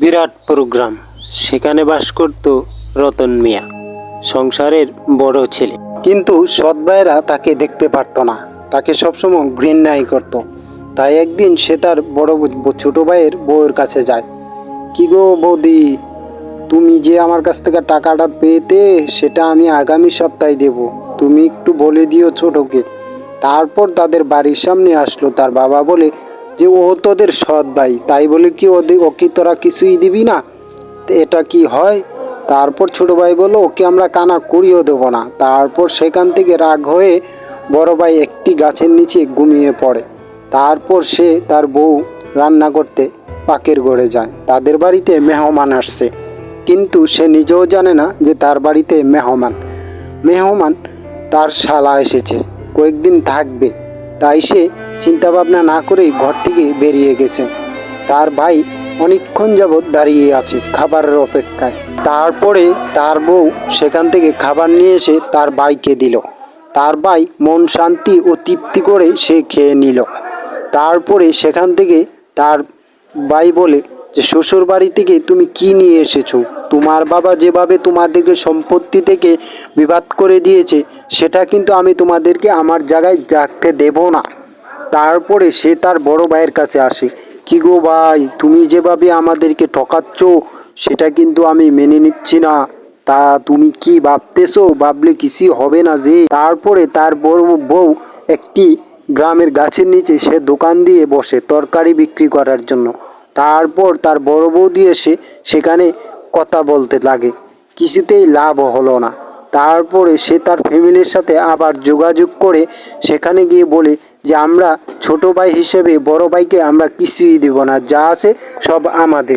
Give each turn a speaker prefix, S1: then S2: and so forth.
S1: বিরাটপুর programme. সেখানে বাস করত রতন মিয়া, সংসারের বড় ছেলে।
S2: কিন্তু সৎ ভাইয়েরা তাকে দেখতে পারতো না। তাকে সবসময় ঘৃণাই করত। তাই একদিন সে তার বড় ছোট ভাইয়ের বউয়ের কাছে যায়। কি গো বৌদি, তুমি যে আমার কাছ থেকে টাকাটা পেতে সেটা আমি আগামী সপ্তাহে দেব। তুমি একটু বলে দিও ছোটকে। তারপর তাদের বাড়ির সামনে আসলো তার বাবা বলে যে ও তোদের সৎ ভাই, তাই বলে কি ওদের ওকে তোরা কিছুই দিবি না? এটা কি হয়? তারপর ছোট ভাই বলল, ওকে আমরা কানা করিও দেবো না। তারপর সেখান থেকে রাগ হয়ে বড় ভাই একটি গাছের নিচে ঘুমিয়ে পড়ে। তারপর সে তার বউ রান্না করতে পাকের ঘরে যায়। তাদের বাড়িতে মেহমান আসছে। কিন্তু সে নিজেও জানে না যে তার বাড়িতে মেহমান। মেহমান তার শালা এসেছে। কয়েকদিন থাকবে। তাই সে চিন্তাভাবনা না করেই ঘর থেকে বেরিয়ে গেছে। তার ভাই অনেকক্ষণ যাবৎ দাঁড়িয়ে আছে খাবারের অপেক্ষায়। তারপরে তার বউ সেখান থেকে খাবার নিয়ে এসে তার ভাইকে দিল। তার ভাই মন শান্তি ও তৃপ্তি করে সে খেয়ে নিল। তারপরে সেখান থেকে তার ভাই বলে যে শ্বশুর বাড়ি থেকে তুমি কি নিয়ে এসেছ? তোমার বাবা যেভাবে তোমাদেরকে সম্পত্তি থেকে বিবাদ করে দিয়েছে, সেটা কিন্তু আমি তোমাদেরকে আমার জায়গায় জাগতে দেব না। তারপরে সে তার বড় ভাইয়ের কাছে আসে, কি গো ভাই, তুমি যেভাবে আমাদেরকে ঠকাচ্ছ, সেটা কিন্তু আমি মেনে নিচ্ছি না। তা তুমি কি ভাবতেছো? ভাবলে কিছুই হবে না যে। তারপরে তার বড় বউ একটি গ্রামের গাছের নিচে সে দোকান দিয়ে বসে তরকারি বিক্রি করার জন্য। তারপর তার বড় বউ দিয়ে এসে সেখানে কথা বলতে লাগে। কিছুতেই লাভ হলো না। তারপরে সে তার ফ্যামিলির সাথে আবার যোগাযোগ করে সেখানে গিয়ে বলে যে, আমরা ছোট ভাই হিসেবে বড় ভাইকে আমরা কিছুই দেব না। যা আছে সব আমাদের।